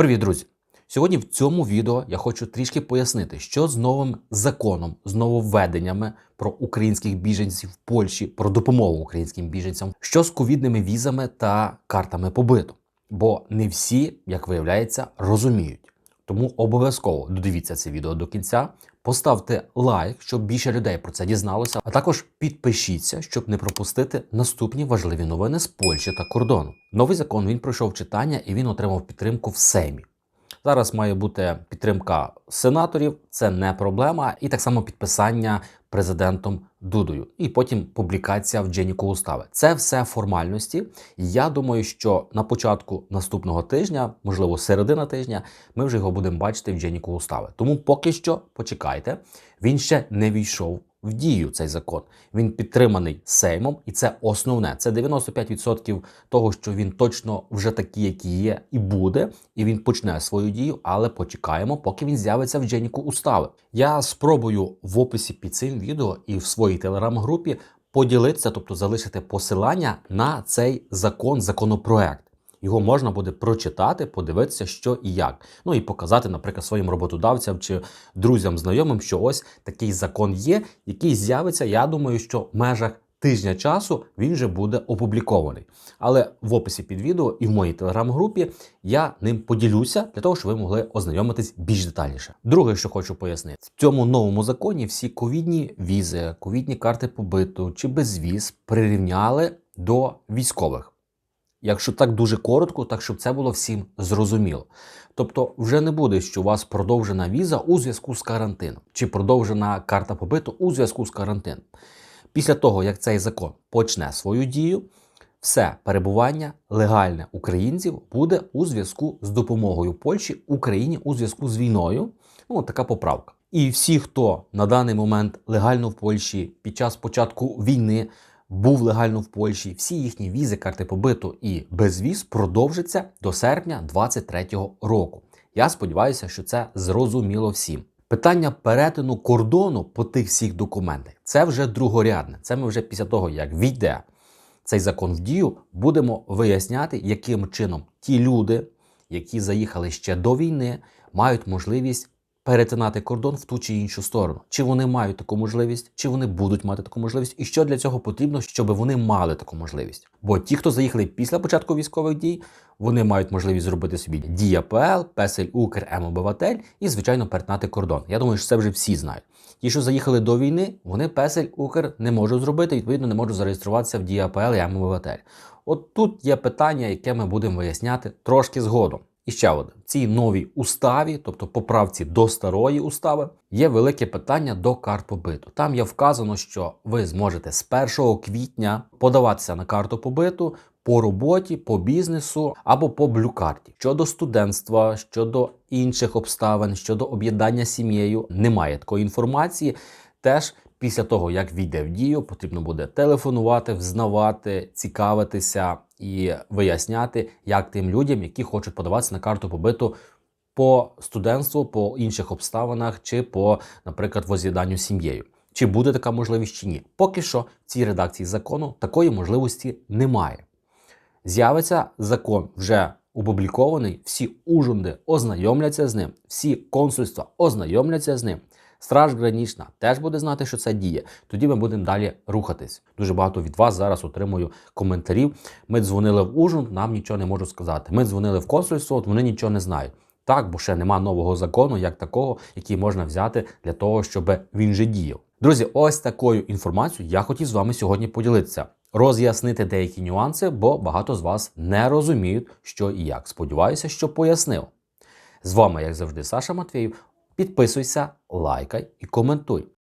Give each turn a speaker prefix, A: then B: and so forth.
A: Привіт, друзі! Сьогодні в цьому відео я хочу трішки пояснити, що з новим законом, з нововведеннями про українських біженців в Польщі, про допомогу українським біженцям, що з ковідними візами та картами побиту. Бо не всі, як виявляється, розуміють. Тому обов'язково додивіться це відео до кінця, поставте лайк, щоб більше людей про це дізналося, а також підпишіться, щоб не пропустити наступні важливі новини з Польщі та кордону. Новий закон він пройшов читання і він отримав підтримку в Сеймі. Зараз має бути підтримка сенаторів, це не проблема, і так само підписання президентом Дудою, і потім публікація в Дженіку устави. Це все формальності. Я думаю, що на початку наступного тижня, можливо, середина тижня, ми вже його будемо бачити в Дженіку устави. Тому поки що почекайте. Він ще не війшов в дію цей закон. Він підтриманий Сеймом, і це основне. Це 95% того, що він точно вже такий, який є, і буде, і він почне свою дію, але почекаємо, поки він з'явиться в Дженіку устави. Я спробую в описі під цим відео і в своїй телеграм-групі поділитися, тобто залишити посилання на цей закон, законопроект. Його можна буде прочитати, подивитися, що і як. Ну і показати, наприклад, своїм роботодавцям чи друзям, знайомим, що ось такий закон є, який з'явиться. Я думаю, що в межах тижня часу він вже буде опублікований. Але в описі під відео і в моїй телеграм-групі я ним поділюся для того, щоб ви могли ознайомитись більш детальніше. Друге, що хочу пояснити, в цьому новому законі всі ковідні візи, ковідні карти побиту чи безвіз прирівняли до військових. Якщо так дуже коротко, так щоб це було всім зрозуміло. Тобто, вже не буде, що у вас продовжена віза у зв'язку з карантином, чи продовжена карта побиту у зв'язку з карантином. Після того, як цей закон почне свою дію, все перебування легальне українців буде у зв'язку з допомогою Польщі Україні у зв'язку з війною. Ну, така поправка. І всі, хто на даний момент легально в Польщі під час початку війни був легально в Польщі, всі їхні візи, карти побиту і безвіз продовжаться до серпня 2023 року. Я сподіваюся, що це зрозуміло всім. Питання перетину кордону по тих всіх документах це вже другорядне. Це ми вже після того, як війде цей закон в дію, будемо виясняти, яким чином ті люди, які заїхали ще до війни, мають можливість перетинати кордон в ту чи іншу сторону. Чи вони мають таку можливість, чи вони будуть мати таку можливість, і що для цього потрібно, щоб вони мали таку можливість. Бо ті, хто заїхали після початку військових дій, вони мають можливість зробити собі Дія ПЛ, Песель Укр, М-обиватель і, звичайно, перетинати кордон. Я думаю, що це вже всі знають. Ті, що заїхали до війни, вони Песель Укр не можуть зробити, відповідно, не можуть зареєструватися в Дія ПЛ і М-обиватель. От тут є питання, яке ми будемо виясняти трошки згодом. І ще одне в цій новій уставі, тобто поправці до старої устави, є велике питання до карт побиту. Там є вказано, що ви зможете з 1 квітня подаватися на карту побиту по роботі, по бізнесу або по блюкарті. Щодо студентства, щодо інших обставин, щодо об'єднання сім'єю, немає такої інформації. Теж після того, як війде в дію, потрібно буде телефонувати, взнавати, цікавитися і виясняти, як тим людям, які хочуть подаватися на карту побиту по студентству, по інших обставинах, чи по, наприклад, воз'єднанню сім'єю. Чи буде така можливість чи ні? Поки що в цій редакції закону такої можливості немає. З'явиться закон вже опублікований, всі ужунди ознайомляться з ним, всі консульства ознайомляться з ним. Страж Гранічна теж буде знати, що це діє. Тоді ми будемо далі рухатись. Дуже багато від вас зараз отримую коментарів. Ми дзвонили в Ужин, нам нічого не можуть сказати. Ми дзвонили в консульство, от вони нічого не знають. Так, бо ще нема нового закону, як такого, який можна взяти для того, щоб він же діяв. Друзі, ось такою інформацією я хотів з вами сьогодні поділитися. Роз'яснити деякі нюанси, бо багато з вас не розуміють, що і як. Сподіваюся, що пояснив. З вами, як завжди, Саша Матвіїв. Підписуйся, лайкай і коментуй.